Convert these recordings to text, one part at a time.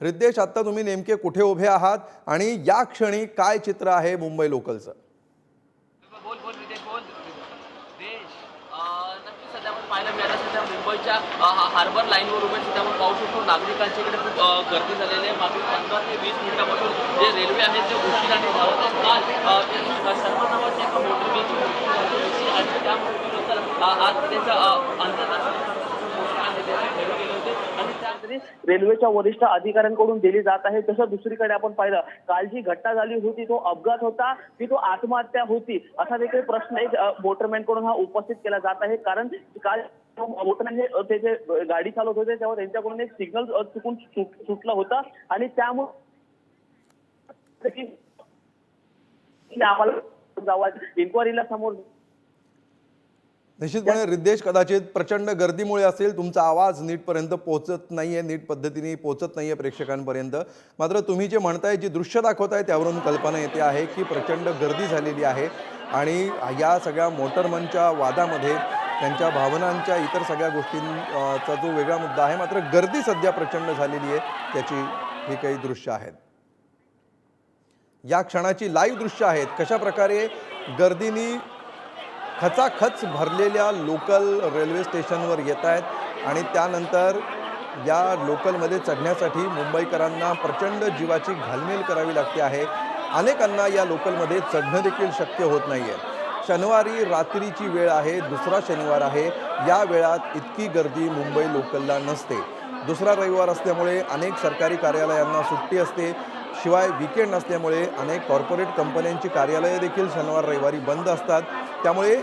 रिद्देश आत्ता तुम्ही नेमके कुठे उभे आहात आणि या क्षणी काय चित्र आहे मुंबई लोकलचं? पाहायला मिळालं सध्या मुंबईच्या हार्बर लाईनवर उभे सध्या आपण पाहू शकतो. नागरिकांच्या इकडे खूप गर्दी झालेली आहे. मागील पंधरा ते वीस मिनिटापासून जे रेल्वे आहेत ते उशिराने धावत आहेत काल अं, एका मोटर वेगळी आणि त्यामुळे लोकल आज त्याच्या अं, आंतरराष्ट्रीय ठेवले गेले होते आणि रेल्वेच्या वरिष्ठ अधिकाऱ्यांकडून दिली जात आहे. तसं दुसरीकडे आपण पाहिलं काल जी घटना झाली होती तो अपघात होता की तो आत्महत्या होती असा देखील प्रश्न एक मोटरमॅनकडून हा उपस्थित केला जात आहे. कारण काल मोटरमॅन हे ते जे गाडी चालवत होते तेव्हा त्यांच्याकडून एक सिग्नल चुकून सुटला सुटलं होतं. आणि त्यामुळे आम्हाला जावा इन्क्वायरीला समोर निश्चितपणे रिद्देश कदाचित प्रचंड गर्दीमुळे असेल तुमचा आवाज नीटपर्यंत पोहोचत नाहीये नीट पद्धतीने पोहोचत नाहीये प्रेक्षकांपर्यंत. मात्र तुम्ही जे म्हणताय जी दृश्य दाखवताय त्यावरून कल्पना येते आहे की प्रचंड गर्दी झालेली आहे आणि या सगळ्या मोटरमनच्या वादामध्ये त्यांच्या भावनांच्या इतर सगळ्या गोष्टींचा जो वेगळा मुद्दा आहे मात्र गर्दी सध्या प्रचंड झालेली आहे त्याची ही काही दृश्य आहेत. या क्षणाची लाईव्ह दृश्य आहेत कशा प्रकारे गर्दीनी खचाखच भरलेल्या लोकल रेल्वे स्टेशनवर येत आहेत आणि त्यानंतर या लोकलमध्ये चढण्यासाठी मुंबईकरांना प्रचंड जीवाची घालमेल करावी लागते आहे. अनेकांना या लोकलमध्ये चढणं देखील शक्य होत नाही आहे शनिवारी रात्रीची वेळ आहे दुसरा शनिवार आहे. या वेळात इतकी गर्दी मुंबई लोकलला नसते. दुसरा रविवार असल्यामुळे अनेक सरकारी कार्यालयांना सुट्टी असते. शिवाय विकेंड असल्यामुळे अनेक कॉर्पोरेट कंपन्यांची कार्यालयं देखील शनिवार रविवारी बंद असतात. त्यामुळे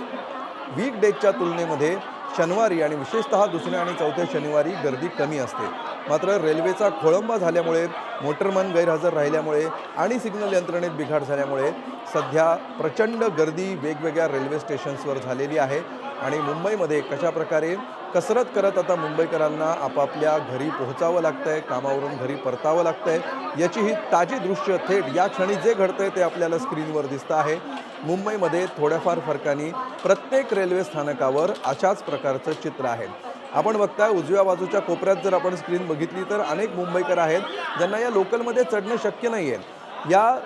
वीक डेजच्या तुलनेमध्ये शनिवारी आणि विशेषतः दुसऱ्या आणि चौथ्या शनिवारी गर्दी कमी असते. मात्र रेल्वेचा खोळंबा झाल्यामुळे मोटरमन गैरहजर राहिल्यामुळे आणि सिग्नल यंत्रणेत बिघाड झाल्यामुळे सध्या प्रचंड गर्दी वेगवेगळ्या रेल्वे स्टेशन्सवर झालेली आहे. आणि मुंबईमध्ये कशा प्रकारे कसरत करत आता मुंबईकरांना आपापल्या घरी पोहोचावं लागतं आहे कामावरून घरी परतावं लागतं आहे याची ही ताजी दृश्य थेट या क्षणी जे घडतं आहे ते आपल्याला स्क्रीनवर दिसतं आहे. मुंबईमध्ये थोड्याफार फरकाने प्रत्येक रेल्वे स्थानकावर अशाच प्रकारचं चित्र आहे. आपण बघताय उजव्या बाजूच्या कोपऱ्यात जर आपण स्क्रीन बघितली तर अनेक मुंबईकर आहेत ज्यांना या लोकलमध्ये चढणं शक्य नाही आहे या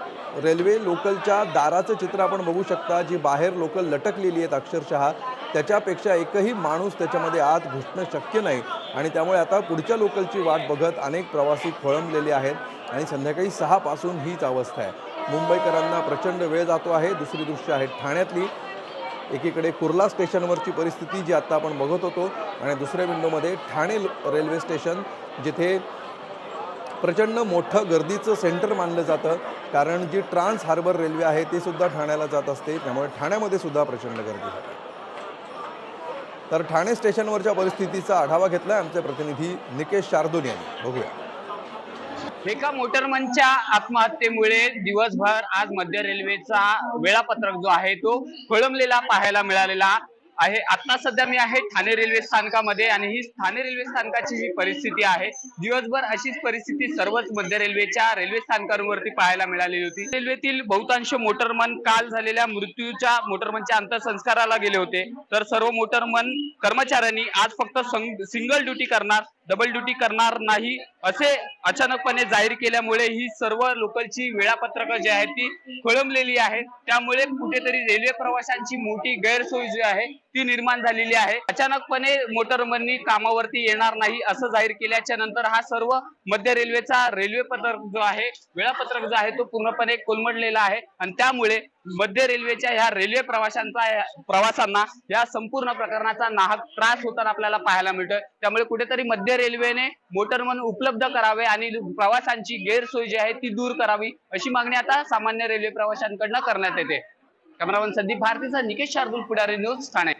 रेल्वे लोकलच्या दाराचं चित्र आपण बघू शकता जी बाहेर लोकल लटकलेली आहेत अक्षरशः. त्याच्यापेक्षा एकही माणूस त्याच्यामध्ये आत घुसणं शक्य नाही. आणि त्यामुळे आता पुढच्या लोकलची वाट बघत अनेक प्रवासी खोळंबलेले आहेत आणि संध्याकाळी सहापासून हीच अवस्था आहे. मुंबईकरांना प्रचंड वेळ जातो आहे. दुसरी दृश्य आहे ठाण्यातली. एकीकडे कुर्ला स्टेशनवरची परिस्थिती जी आत्ता आपण बघत होतो आणि दुसऱ्या विंडोमध्ये ठाणे रेल्वे स्टेशन जिथे प्रचंड मोठं गर्दीचं सेंटर मानलं जातं कारण जी ट्रान्स हार्बर रेल्वे आहे ती सुद्धा ठाण्याला जात असते. त्यामुळे ठाण्यामध्ये सुद्धा प्रचंड गर्दी आहे तर ठाणे स्टेशनवरच्या परिस्थितीचा आढावा घेतला आमचे प्रतिनिधी निकेश शार्दून यांनी. बघूया. एका मोटरमनच्या आत्महत्येमुळे दिवसभर आज मध्य रेल्वेचा वेळापत्रक जो आहे तो खोळंबलेला पाहायला मिळालेला आहे. आता सध्या मी आहे ठाणे रेल्वे स्थानकामध्ये आणि ही ठाणे रेल्वे स्थानकाची ही परिस्थिती आहे दिवसभर अशीच परिस्थिती सर्वच मध्य रेल्वेच्या रेल्वे स्थानकांवरती पाहायला मिळालेली होती. रेल्वेतील बहुतांश मोटरमन काल झालेल्या मृत्यूच्या मोटरमनच्या अंत्यसंस्काराला गेले होते. तर सर्व मोटरमन कर्मचाऱ्यांनी आज फक्त सिंगल ड्युटी करणार डबल ड्युटी करणार नाही असे अचानकपणे जाहीर केल्यामुळे ही सर्व लोकलची वेळापत्रक जी आहे ती खोळंबलेली आहे त्यामुळे कुठेतरी रेल्वे प्रवाशांची मोठी गैरसोय जी आहे ती निर्माण झालेली आहे. अचानकपणे मोटरमनी कामावरती येणार नाही असं जाहीर केल्याच्यानंतर हा सर्व मध्य रेल्वेचा रेल्वे पत्रक जो आहे वेळापत्रक जो आहे तो पूर्णपणे कोलमडलेला आहे. आणि त्यामुळे मध्य रेल्वेच्या ह्या रेल्वे प्रवाशांचा प्रवासांना या संपूर्ण प्रकरणाचा नाहक त्रास होताना आपल्याला पाहायला मिळतोय. त्यामुळे कुठेतरी मध्य रेल्वेने मोटरमन उपलब्ध करावे आणि प्रवाशांची गैरसोय जी आहे ती दूर करावी अशी मागणी आता सामान्य रेल्वे प्रवाशांकडनं करण्यात येते. कॅमेरामन संदीप भारतीचा निकेश शार्दूल पुढारी न्यूज ठाणे.